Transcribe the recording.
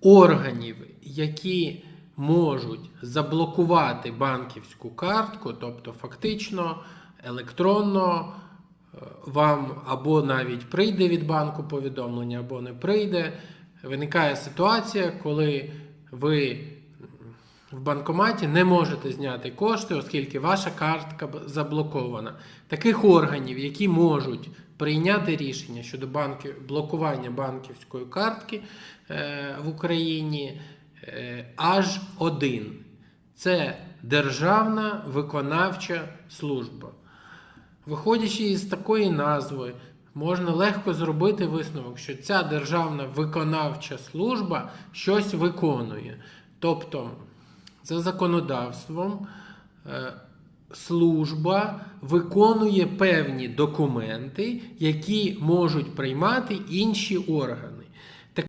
органів, які можуть заблокувати банківську картку, тобто фактично електронно е, вам або навіть прийде від банку повідомлення, або не прийде. Виникає ситуація, коли ви в банкоматі не можете зняти кошти, оскільки ваша картка заблокована. Таких органів, які можуть прийняти рішення щодо банки, блокування банківської картки е, в Україні, е, аж один. Це Державна виконавча служба. Виходячи із такої назви, можна легко зробити висновок, що ця державна виконавча служба щось виконує. Тобто, за законодавством, е, служба виконує певні документи, які можуть приймати інші органи.